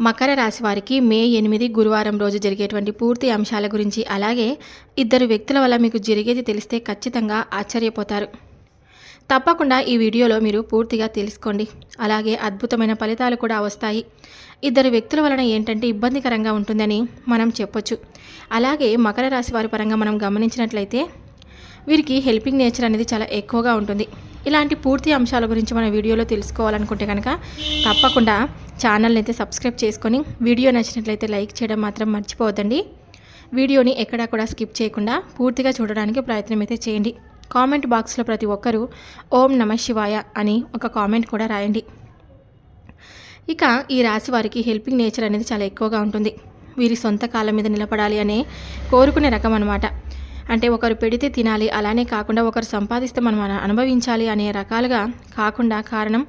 మకర రాశి వారికి మే ఎనిమిది గురువారం రోజు జరిగేటువంటి పూర్తి అంశాల గురించి అలాగే ఇద్దరు వ్యక్తుల వల్ల మీకు జరిగేది తెలిస్తే ఖచ్చితంగా ఆశ్చర్యపోతారు. తప్పకుండా ఈ వీడియోలో మీరు పూర్తిగా తెలుసుకోండి. అలాగే అద్భుతమైన ఫలితాలు కూడా వస్తాయి. ఇద్దరు వ్యక్తుల వలన ఏంటంటే ఇబ్బందికరంగా ఉంటుందని మనం చెప్పొచ్చు. అలాగే మకర రాశి వారి పరంగా మనం గమనించినట్లయితే వీరికి హెల్పింగ్ నేచర్ అనేది చాలా ఎక్కువగా ఉంటుంది. ఇలాంటి పూర్తి అంశాల గురించి మన వీడియోలో తెలుసుకోవాలనుకుంటే కనుక తప్పకుండా ఛానల్ని అయితే సబ్స్క్రైబ్ చేసుకొని వీడియో నచ్చినట్లయితే లైక్ చేయడం మాత్రం మర్చిపోవద్దండి. వీడియోని ఎక్కడా కూడా స్కిప్ చేయకుండా పూర్తిగా చూడడానికి ప్రయత్నం అయితే చేయండి. కామెంట్ బాక్స్లో ప్రతి ఒక్కరూ ఓం నమ శివాయ అని ఒక కామెంట్ కూడా రాయండి. ఇక ఈ రాశి వారికి హెల్పింగ్ నేచర్ అనేది చాలా ఎక్కువగా ఉంటుంది. వీరి సొంత కాలం మీద నిలబడాలి అనే కోరుకునే రకం అనమాట అంటే ఒకరు పెడితే తినాలి అలానే కాకుండా ఒకరు సంపాదిస్తే మనం అనుభవించాలి అనే రకాలుగా కాకుండా కారణం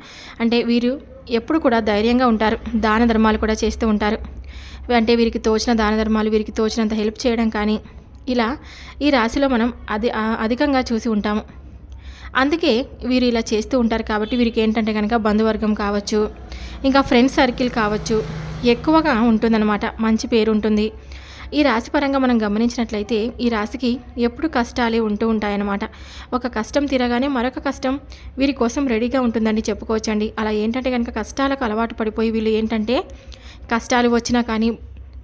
అంటే వీరు ఎప్పుడు కూడా ధైర్యంగా ఉంటారు. దాన ధర్మాలు కూడా చేస్తూ ఉంటారు. అంటే వీరికి తోచిన దాన ధర్మాలు వీరికి తోచినంత హెల్ప్ చేయడం కానీ ఇలా ఈ రాశిలో మనం అది అధికంగా చూసి ఉంటాము. అందుకే వీరు ఇలా చేస్తూ ఉంటారు కాబట్టి వీరికి ఏంటంటే కనుక బంధువర్గం కావచ్చు ఇంకా ఫ్రెండ్స్ సర్కిల్ కావచ్చు ఎక్కువగా ఉంటుందన్నమాట. మంచి పేరు ఉంటుంది. ఈ రాశి పరంగా మనం గమనించినట్లయితే ఈ రాశికి ఎప్పుడు కష్టాలే ఉంటూ ఉంటాయన్నమాట. ఒక కష్టం తీరగానే మరొక కష్టం వీరి కోసం రెడీగా ఉంటుందండి చెప్పుకోవచ్చండి. అలా ఏంటంటే కనుక కష్టాలకు అలవాటు పడిపోయి వీళ్ళు ఏంటంటే కష్టాలు వచ్చినా కానీ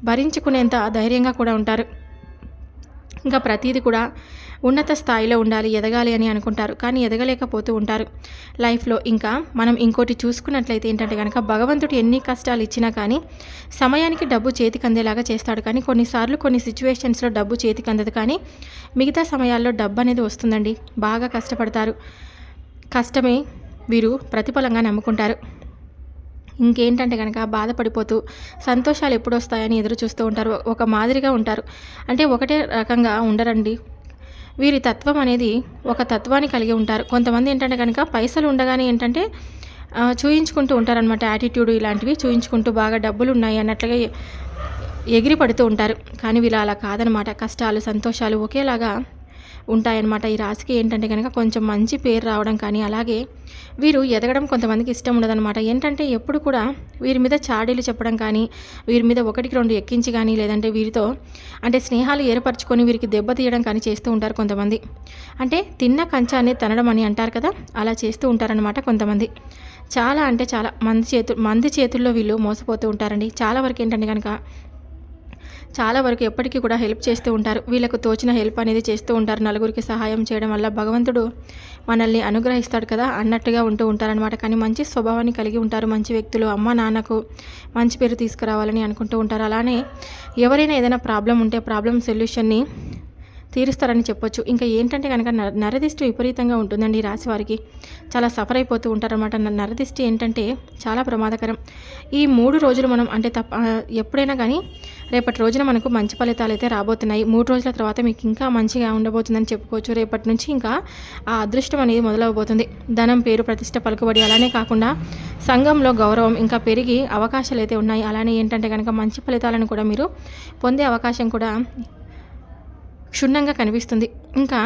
భరించుకునేంత ధైర్యంగా కూడా ఉంటారు. ఇంకా ప్రతీది కూడా ఉన్నత స్థాయిలో ఉండాలి ఎదగాలి అని అనుకుంటారు. కానీ ఎదగలేకపోతూ ఉంటారు. లైఫ్లో ఇంకా మనం ఇంకోటి చూసుకున్నట్లయితే ఏంటంటే కనుక భగవంతుడు ఎన్ని కష్టాలు ఇచ్చినా కానీ సమయానికి డబ్బు చేతికి అందేలాగా చేస్తాడు. కానీ కొన్నిసార్లు కొన్ని సిచ్యువేషన్స్లో డబ్బు చేతికి అందదు. కానీ మిగతా సమయాల్లో డబ్బు అనేది వస్తుందండి. బాగా కష్టపడతారు. కష్టమే వీరు ప్రతిఫలంగా నమ్ముకుంటారు. ఇంకేంటంటే కనుక బాధపడిపోతూ సంతోషాలు ఎప్పుడు వస్తాయని ఎదురు చూస్తూ ఉంటారు. ఒక మాదిరిగా ఉంటారు. అంటే ఒకటే రకంగా ఉండరండి. వీరి తత్వం అనేది ఒక తత్వాన్ని కలిగి ఉంటారు. కొంతమంది ఏంటంటే కనుక పైసలు ఉండగానే ఏంటంటే చూయించుకుంటూ ఉంటారనమాట యాటిట్యూడ్ ఇలాంటివి చూయించుకుంటూ బాగా డబ్బులు ఉన్నాయి అన్నట్లుగా ఎగిరి పడుతూ ఉంటారు. కానీ వీళ్ళు అలా కాదనమాట కష్టాలు సంతోషాలు ఒకేలాగా ఉంటాయన్నమాట. ఈ రాశికి ఏంటంటే కనుక కొంచెం మంచి పేరు రావడం కానీ అలాగే వీరు ఎదగడం కొంతమందికి ఇష్టం ఉండదన్నమాట. ఏంటంటే ఎప్పుడు కూడా వీరి మీద చాడీలు చెప్పడం కానీ వీరి మీద ఒకటికి రెండు ఎక్కించి కానీ లేదంటే వీరితో అంటే స్నేహాలు ఏర్పరచుకొని వీరికి దెబ్బ తీయడం కానీ చేస్తూ ఉంటారు కొంతమంది. అంటే తిన్న కంచాన్ని తనడం అని అంటారు కదా అలా చేస్తూ ఉంటారనమాట కొంతమంది. చాలా అంటే చాలా మంది చేతు మంది చేతుల్లో వీళ్ళు మోసపోతూ ఉంటారండి. చాలా వరకు ఏంటంటే కనుక చాలా వరకు ఎప్పటికీ కూడా హెల్ప్ చేస్తూ ఉంటారు. వీళ్ళకు తోచిన హెల్ప్ అనేది చేస్తూ ఉంటారు. నలుగురికి సహాయం చేయడం వల్ల భగవంతుడు మనల్ని అనుగ్రహిస్తాడు కదా అన్నట్టుగా ఉంటూ ఉంటారనమాట కానీ మంచి స్వభావాన్ని కలిగి ఉంటారు. మంచి వ్యక్తులు అమ్మ నాన్నకు మంచి పేరు తీసుకురావాలని అనుకుంటూ ఉంటారు. అలానే ఎవరైనా ఏదైనా ప్రాబ్లం ఉంటే ప్రాబ్లం సొల్యూషన్ని తీరుస్తారని చెప్పొచ్చు. ఇంకా ఏంటంటే కనుక నరదిష్టి విపరీతంగా ఉంటుందండి ఈ రాశి వారికి. చాలా సఫర్ అయిపోతూ ఉంటారన్నమాట. నరదిష్టి ఏంటంటే చాలా ప్రమాదకరం. ఈ మూడు రోజులు మనం అంటే తప్ప ఎప్పుడైనా కానీ రేపటి రోజున మనకు మంచి ఫలితాలు అయితే రాబోతున్నాయి. మూడు రోజుల తర్వాత మీకు ఇంకా మంచిగా ఉండబోతుందని చెప్పుకోవచ్చు. రేపటి నుంచి ఇంకా ఆ అదృష్టం అనేది మొదలవబోతుంది. ధనం పేరు ప్రతిష్ట పలుకుబడి అలానే కాకుండా సంఘంలో గౌరవం ఇంకా పెరిగి అవకాశాలు అయితే ఉన్నాయి. అలానే ఏంటంటే కనుక మంచి ఫలితాలను కూడా మీరు పొందే అవకాశం కూడా క్షుణ్ణంగా కనిపిస్తుంది. ఇంకా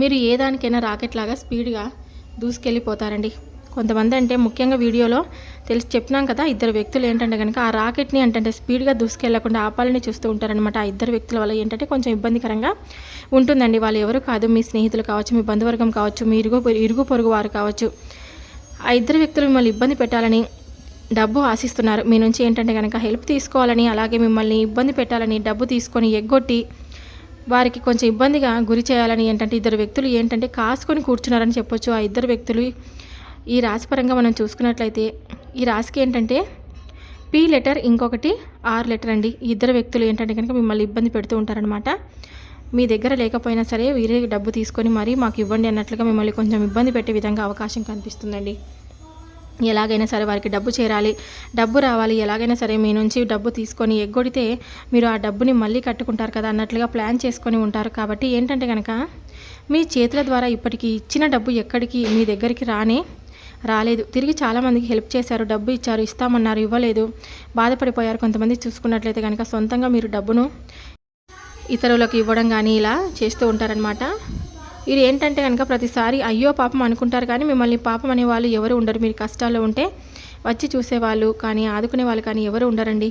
మీరు ఏ దానికైనా రాకెట్ లాగా స్పీడ్గా దూసుకెళ్ళిపోతారండి. కొంతమంది అంటే ముఖ్యంగా వీడియోలో తెలిసి చెప్పినాం కదా ఇద్దరు వ్యక్తులు ఏంటంటే కనుక ఆ రాకెట్ని అంటే స్పీడ్గా దూసుకెళ్ళకుండా ఆపాలని చూస్తూ ఉంటారనమాట ఆ ఇద్దరు వ్యక్తుల వల్ల ఏంటంటే కొంచెం ఇబ్బందికరంగా ఉంటుందండి. వాళ్ళు ఎవరు కాదు మీ స్నేహితులు కావచ్చు మీ బంధువర్గం కావచ్చు మీ ఇరుగు ఇరుగు పొరుగు వారు కావచ్చు. ఆ ఇద్దరు వ్యక్తులు మిమ్మల్ని ఇబ్బంది పెట్టాలని డబ్బు ఆశిస్తున్నారు. మీ నుంచి ఏంటంటే కనుక హెల్ప్ తీసుకోవాలని అలాగే మిమ్మల్ని ఇబ్బంది పెట్టాలని డబ్బు తీసుకొని ఎగ్గొట్టి వారికి కొంచెం ఇబ్బందిగా గురి చేయాలని ఏంటంటే ఇద్దరు వ్యక్తులు ఏంటంటే కాసుకొని కూర్చున్నారని చెప్పొచ్చు. ఆ ఇద్దరు వ్యక్తులు ఈ రాశిపరంగా మనం చూసుకున్నట్లయితే ఈ రాశికి ఏంటంటే పి లెటర్ ఇంకొకటి ఆర్ లెటర్ అండి. ఈ ఇద్దరు వ్యక్తులు ఏంటంటే కనుక మిమ్మల్ని ఇబ్బంది పెడుతూ ఉంటారనమాట మీ దగ్గర లేకపోయినా సరే వీరే డబ్బు తీసుకొని మరీ మాకు ఇవ్వండి అన్నట్లుగా మిమ్మల్ని కొంచెం ఇబ్బంది పెట్టే విధంగా అవకాశం కనిపిస్తుందండి. ఎలాగైనా సరే వారికి డబ్బు చేరాలి. డబ్బు రావాలి. ఎలాగైనా సరే మీ నుంచి డబ్బు తీసుకొని ఎగ్గొడితే మీరు ఆ డబ్బుని మళ్ళీ కట్టుకుంటారు కదా అన్నట్లుగా ప్లాన్ చేసుకొని ఉంటారు. కాబట్టి ఏంటంటే కనుక మీ చేతుల ద్వారా ఇప్పటికీ ఇచ్చిన డబ్బు ఎక్కడికి మీ దగ్గరికి రానే రాలేదు. తిరిగి చాలామందికి హెల్ప్ చేశారు. డబ్బు ఇచ్చారు. ఇస్తామన్నారు. ఇవ్వలేదు. బాధపడిపోయారు. కొంతమంది చూసుకున్నట్లయితే కనుక సొంతంగా మీరు డబ్బును ఇతరులకు ఇవ్వడం కానీ ఇలా చేస్తూ ఉంటారనమాట ఇది ఏంటంటే కనుక ప్రతిసారి అయ్యో పాపం అనుకుంటారు కానీ మిమ్మల్ని పాపం అనే వాళ్ళు ఎవరు ఉండరు. మీరు కష్టాల్లో ఉంటే వచ్చి చూసేవాళ్ళు కానీ ఆదుకునే వాళ్ళు కానీ ఎవరు ఉండరండి.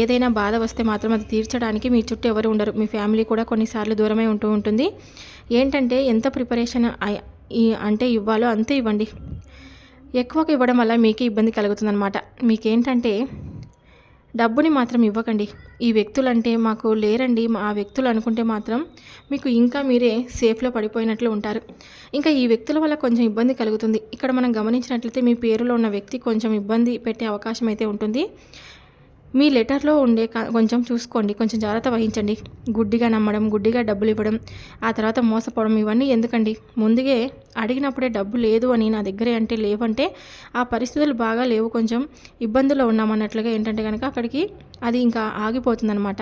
ఏదైనా బాధ వస్తే మాత్రం అది తీర్చడానికి మీ చుట్టూ ఎవరు ఉండరు. మీ ఫ్యామిలీ కూడా కొన్నిసార్లు దూరమే ఉంటూ ఉంటుంది. ఏంటంటే ఎంత ప్రిపరేషన్ అంటే ఇవ్వాలో అంతే ఇవ్వండి. ఎక్కువగా ఇవ్వడం వల్ల మీకే ఇబ్బంది కలుగుతుందన్నమాట. మీకేంటంటే డబ్బుని మాత్రం ఇవ్వకండి. ఈ వ్యక్తులు అంటే మాకు లేరండి. మా ఆ వ్యక్తులు అనుకుంటే మాత్రం మీకు ఇంకా మీరే సేఫ్లో పడిపోయినట్లు ఉంటారు. ఇంకా ఈ వ్యక్తుల వల్ల కొంచెం ఇబ్బంది కలుగుతుంది. ఇక్కడ మనం గమనించినట్లయితే మీ పేరులో ఉన్న వ్యక్తి కొంచెం ఇబ్బంది పెట్టే అవకాశం అయితే ఉంటుంది. మీ లెటర్లో ఉండే క- కొంచెం చూసుకోండి కొంచెం జాగ్రత్త వహించండి. గుడ్డిగా నమ్మడం గుడ్డిగా డబ్బులు ఇవ్వడం ఆ తర్వాత మోసపోవడం ఇవన్నీ ఎందుకండి? ముందుగే అడిగినప్పుడే డబ్బు లేదు అని నా దగ్గరే అంటే లేవంటే ఆ పరిస్థితులు బాగా లేవు కొంచెం ఇబ్బందుల్లో ఉన్నామన్నట్లుగా ఏంటంటే కనుక అక్కడికి అది ఇంకా ఆగిపోతుందన్నమాట.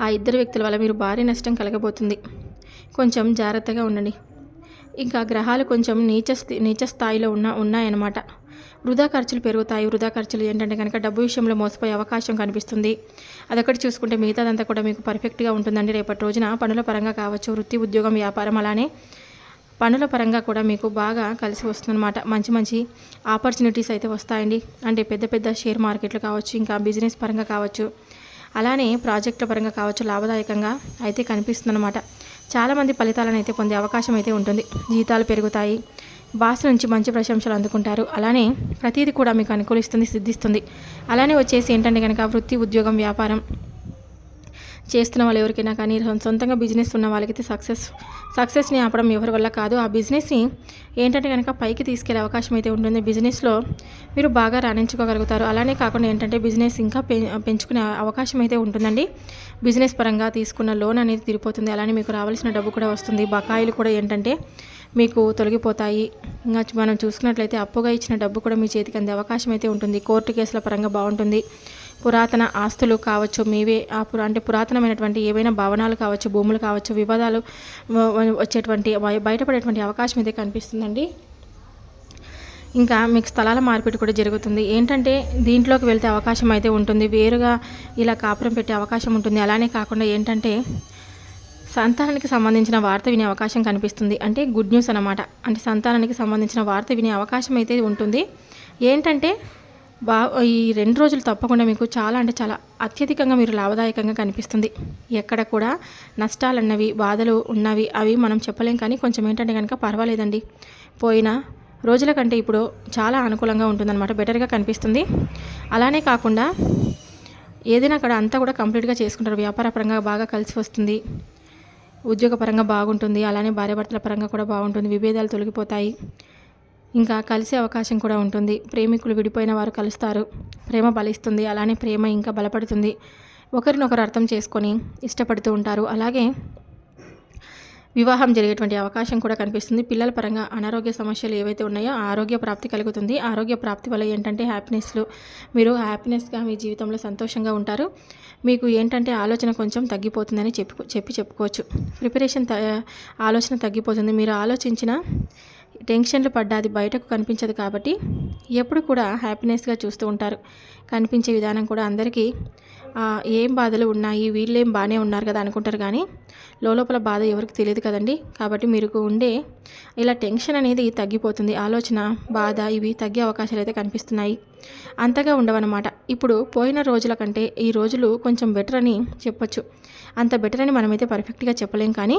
ఆ ఇద్దరు వ్యక్తుల వల్ల మీరు భారీ నష్టం కలగబోతుంది. కొంచెం జాగ్రత్తగా ఉండండి. ఇంకా గ్రహాలు కొంచెం నీచ నీచ స్థాయిలో ఉన్న ఉన్నాయన్నమాట. వృధా ఖర్చులు పెరుగుతాయి. వృధా ఖర్చులు ఏంటంటే కనుక డబ్బు విషయంలో మోసపోయే అవకాశం కనిపిస్తుంది. అదొకటి చూసుకుంటే మిగతాదంతా కూడా మీకు పర్ఫెక్ట్గా ఉంటుందండి. రేపటి రోజున పనుల పరంగా కావచ్చు వృత్తి ఉద్యోగం వ్యాపారం అలానే పనుల పరంగా కూడా మీకు బాగా కలిసి వస్తుందన్నమాట. మంచి మంచి ఆపర్చునిటీస్ అయితే వస్తాయండి. అంటే పెద్ద పెద్ద షేర్ మార్కెట్లు కావచ్చు ఇంకా బిజినెస్ పరంగా కావచ్చు అలానే ప్రాజెక్టుల పరంగా కావచ్చు లాభదాయకంగా అయితే కనిపిస్తుందన్నమాట. చాలామంది ఫలితాలను అయితే పొందే అవకాశం అయితే ఉంటుంది. జీతాలు పెరుగుతాయి. బాస్ నుంచి మంచి ప్రశంసలు అందుకుంటారు. అలానే ప్రతిదీ కూడా మీకు అనుకూలిస్తుంది సిద్ధిస్తుంది. అలానే వచ్చేసి ఏంటంటే కనుక వృత్తి ఉద్యోగం వ్యాపారం చేస్తున్న వాళ్ళు ఎవరికైనా కానీ సొంతంగా బిజినెస్ ఉన్న వాళ్ళకైతే సక్సెస్ సక్సెస్ని ఆపడం ఎవరి వల్ల కాదు. ఆ బిజినెస్ని ఏంటంటే కనుక పైకి తీసుకెళ్ళే అవకాశం అయితే ఉంటుంది. బిజినెస్లో మీరు బాగా రాణించుకోగలుగుతారు. అలానే కాకుండా ఏంటంటే బిజినెస్ ఇంకా పెంచుకునే అవకాశం అయితే ఉంటుందండి. బిజినెస్ పరంగా తీసుకున్న లోన్ అనేది తీరిపోతుంది. అలానే మీకు రావాల్సిన డబ్బు కూడా వస్తుంది. బకాయిలు కూడా ఏంటంటే మీకు తొలగిపోతాయి. ఇంకా మనం చూసుకున్నట్లయితే అప్పుగా ఇచ్చిన డబ్బు కూడా మీ చేతికి అందే అవకాశం అయితే ఉంటుంది. కోర్టు కేసుల పరంగా బాగుంటుంది. పురాతన ఆస్తులు కావచ్చు మీవే ఆ పురా అంటే పురాతనమైనటువంటి ఏవైనా భవనాలు కావచ్చు భూములు కావచ్చు వివాదాలు వచ్చేటువంటి బయటపడేటువంటి అవకాశం అయితే కనిపిస్తుందండి. ఇంకా మీకు స్థలాల మార్పిడి కూడా జరుగుతుంది. ఏంటంటే దీంట్లోకి వెళ్తే అవకాశం అయితే ఉంటుంది. వేరుగా ఇలా కాపురం పెట్టే అవకాశం ఉంటుంది. అలానే కాకుండా ఏంటంటే సంతానానికి సంబంధించిన వార్త వినే అవకాశం కనిపిస్తుంది. అంటే గుడ్ న్యూస్ అనమాట అంటే సంతానానికి సంబంధించిన వార్త వినే అవకాశం అయితే ఉంటుంది. ఏంటంటే బా ఈ రెండు రోజులు తప్పకుండా మీకు చాలా అంటే చాలా అత్యధికంగా మీరు లాభదాయకంగా కనిపిస్తుంది. ఎక్కడ కూడా నష్టాలు అన్నవి బాధలు ఉన్నవి అవి మనం చెప్పలేం కానీ కొంచెం ఏంటంటే కనుక పర్వాలేదండి. పోయిన రోజుల కంటే ఇప్పుడు చాలా అనుకూలంగా ఉంటుందన్నమాట. బెటర్గా కనిపిస్తుంది. అలానే కాకుండా ఏదైనా అక్కడ అంతా కూడా కంప్లీట్గా చేసుకుంటారు. వ్యాపార పరంగా బాగా కలిసి వస్తుంది. ఉద్యోగపరంగా బాగుంటుంది. అలానే భార్యాభర్తల పరంగా కూడా బాగుంటుంది. విభేదాలు తొలగిపోతాయి. ఇంకా కలిసే అవకాశం కూడా ఉంటుంది. ప్రేమికులు విడిపోయిన వారు కలుస్తారు. ప్రేమ బలిస్తుంది. అలానే ప్రేమ ఇంకా బలపడుతుంది. ఒకరినొకరు అర్థం చేసుకొని ఇష్టపడుతూ ఉంటారు. అలాగే వివాహం జరిగేటువంటి అవకాశం కూడా కనిపిస్తుంది. పిల్లల పరంగా అనారోగ్య సమస్యలు ఏవైతే ఉన్నాయో ఆరోగ్య ప్రాప్తి కలుగుతుంది. ఆరోగ్య ప్రాప్తి వల్ల ఏంటంటే హ్యాపీనెస్లు మీరు హ్యాపీనెస్గా మీ జీవితంలో సంతోషంగా ఉంటారు. మీకు ఏంటంటే ఆలోచన కొంచెం తగ్గిపోతుందని చెప్పు చెప్పి చెప్పుకోవచ్చు. ప్రిపరేషన్ త ఆలోచన తగ్గిపోతుంది. మీరు ఆలోచించిన టెన్షన్లు పడ్డా అది బయటకు కనిపించదు కాబట్టి ఎప్పుడు కూడా హ్యాపీనెస్గా చూస్తూ ఉంటారు. కనిపించే విధానం కూడా అందరికీ ఏం బాధలు ఉన్నాయి వీళ్ళేం బాగానే ఉన్నారు కదా అనుకుంటారు కానీ లోపల బాధ ఎవరికి తెలియదు కదండి. కాబట్టి మీరు ఉండే ఇలా టెన్షన్ అనేది తగ్గిపోతుంది. ఆలోచన బాధ ఇవి తగ్గే అవకాశాలు అయితే కనిపిస్తున్నాయి. అంతగా ఉండవన్నమాట. ఇప్పుడు పోయిన రోజుల కంటే ఈ రోజులు కొంచెం బెటర్ అని చెప్పొచ్చు. అంత బెటర్ అని మనమైతే పర్ఫెక్ట్గా చెప్పలేం కానీ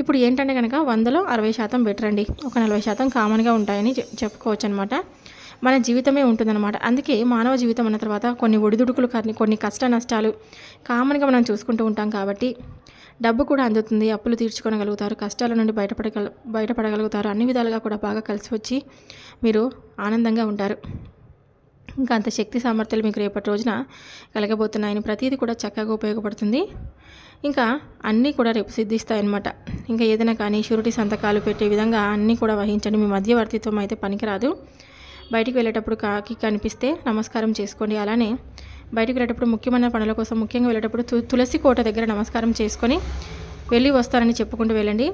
ఇప్పుడు ఏంటంటే కనుక వందలో అరవై శాతం బెటర్ అండి. ఒక నలభై శాతం కామన్గా ఉంటాయని చెప్పుకోవచ్చు అనమాట మన జీవితమే ఉంటుందన్నమాట. అందుకే మానవ జీవితం అన్న తర్వాత కొన్ని ఒడిదుడుకులు కానీ కొన్ని కష్ట నష్టాలు కామన్గా మనం చూసుకుంటూ ఉంటాం కాబట్టి డబ్బు కూడా అందుతుంది అప్పులు తీర్చుకోగలుగుతారు కష్టాల నుండి బయటపడగల బయటపడగలుగుతారు అన్ని విధాలుగా కూడా బాగా కలిసి వచ్చి మీరు ఆనందంగా ఉంటారు. ఇంకా అంత శక్తి సామర్థ్యాలు మీకు రేపటి రోజున కలగబోతున్నాయని ప్రతిదీ కూడా చక్కగా ఉపయోగపడుతుంది. ఇంకా అన్నీ కూడా రేపు సిద్ధిస్తాయన్నమాట. ఇంకా ఏదైనా కానీ షూరిటీ సంతకాలు పెట్టే విధంగా అన్నీ కూడా వహించండి. మీ మధ్యవర్తిత్వం అయితే పనికిరాదు. బయటికి వెళ్ళేటప్పుడు కాకి కనిపిస్తే నమస్కారం చేసుకోండి. అలానే బయటికి వెళ్ళేటప్పుడు ముఖ్యమైన పనుల కోసం ముఖ్యంగా వెళ్ళేటప్పుడు తు తులసి కోట దగ్గర నమస్కారం చేసుకొని వెళ్ళి వస్తారని చెప్పుకుంటూ వెళ్ళండి.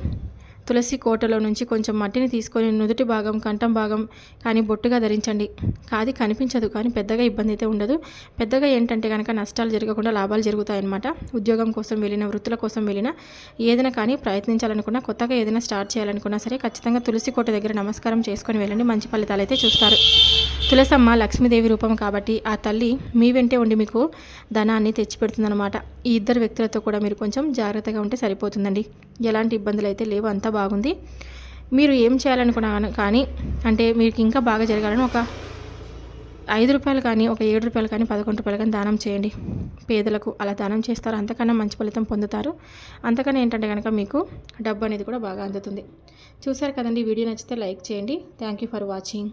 తులసి కోటలో నుంచి కొంచెం మట్టిని తీసుకొని నుదుటి భాగం కంఠం భాగం కానీ బొట్టుగా ధరించండి. కాది కనిపించదు కానీ పెద్దగా ఇబ్బంది అయితే ఉండదు. పెద్దగా ఏంటంటే కనుక నష్టాలు జరగకుండా లాభాలు జరుగుతాయన్నమాట. ఉద్యోగం కోసం వెళ్ళిన వృత్తుల కోసం వెళ్ళిన ఏదైనా కానీ ప్రయత్నించాలనుకున్నా కొత్తగా ఏదైనా స్టార్ట్ చేయాలనుకున్నా సరే ఖచ్చితంగా తులసి కోట దగ్గర నమస్కారం చేసుకొని వెళ్ళండి. మంచి ఫలితాలు అయితే చూస్తారు. తులసమ్మ లక్ష్మీదేవి రూపం కాబట్టి ఆ తల్లి మీ వెంటే ఉండి మీకు ధనాన్ని తెచ్చిపెడుతుందన్నమాట. ఈ ఇద్దరు వ్యక్తులతో కూడా మీరు కొంచెం జాగ్రత్తగా ఉంటే సరిపోతుందండి. ఎలాంటి ఇబ్బందులు అయితే లేవు. అంతా బాగుంది. మీరు ఏం చేయాలనుకున్నా కానీ అంటే మీకు ఇంకా బాగా జరగాలని ఒక ఐదు రూపాయలు కానీ ఒక ఏడు రూపాయలు కానీ పదకొండు రూపాయలు కానీ దానం చేయండి. పేదలకు అలా దానం చేస్తారు. అంతకన్నా మంచి ఫలితం పొందుతారు. అంతకన్నా ఏంటంటే కనుక మీకు డబ్బు అనేది కూడా బాగా అందుతుంది. చూసారు కదండి వీడియో నచ్చితే లైక్ చేయండి. Thank you for watching.